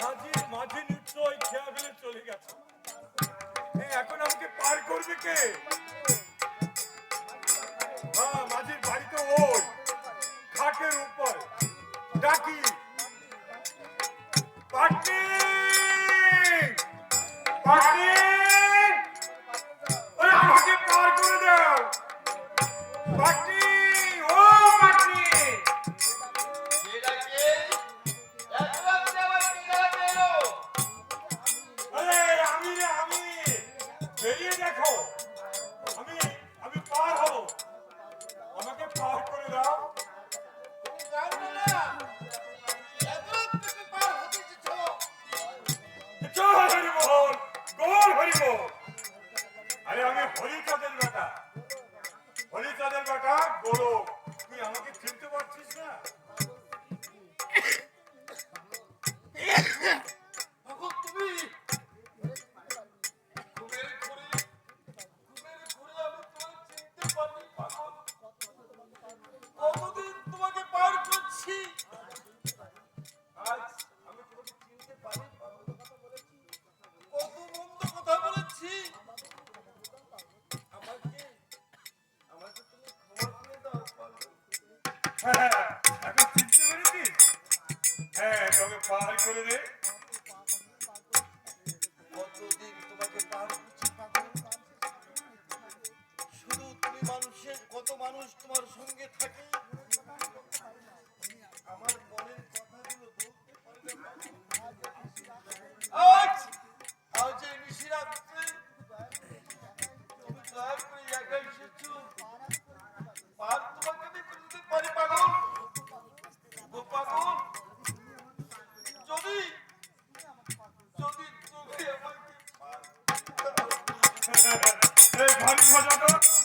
মাঝি মাঝি নিশ্চয় খেয়া ফেলে চলে গেছে। এখন আমাকে পার করবে কে? হ্যাঁ মাঝির বাড়িতে ওই, খাটের উপর। ডাকি। পাটি পাটি হরিচাঁদের বেটা। হরিচাঁদের বেটা বড় তুই আমাকে চিনতে পারছিস না? এখন চিনতে পেরেছিস হ্যাঁ তবে পার করে দে শুধু তুমি মানুষের, কত মানুষ তোমার সঙ্গে থাকে? Pode rodar.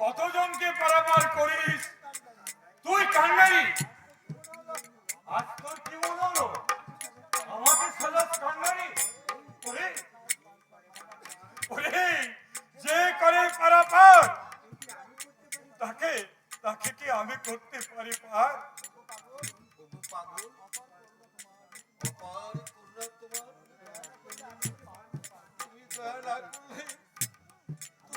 কতজনকে পারাপার করিস? তুই কান্নারি? আজ তোর কি মনে আমাকে সাজাস কান্নারি? যে করে পারাপার, তাকে তাকে কি আমি করতে পারি পার? পাগল? তুমি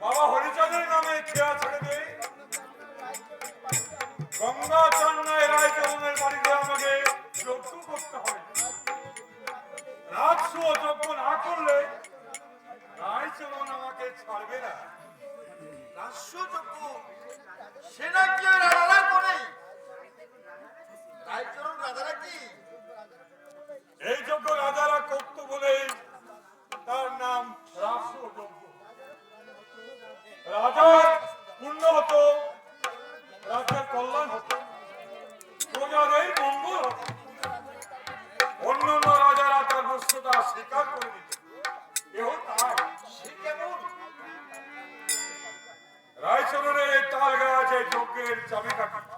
বাবা হরিচন্দ্রের নামে ক্রিয়া ছেড়ে দেয় जो के चमेटा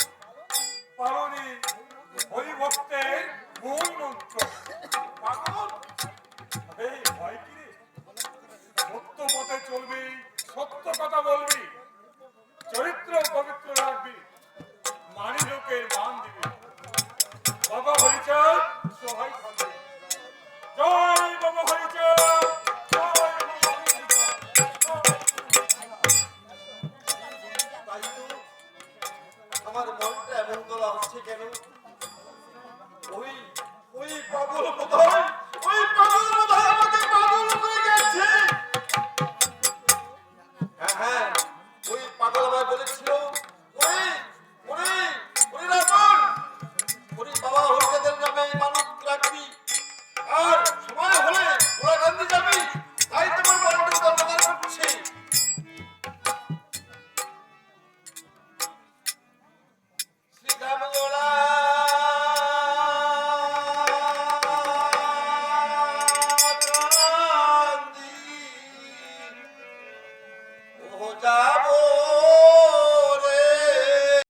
পালনী হরিভক্তের গুণ উত্তর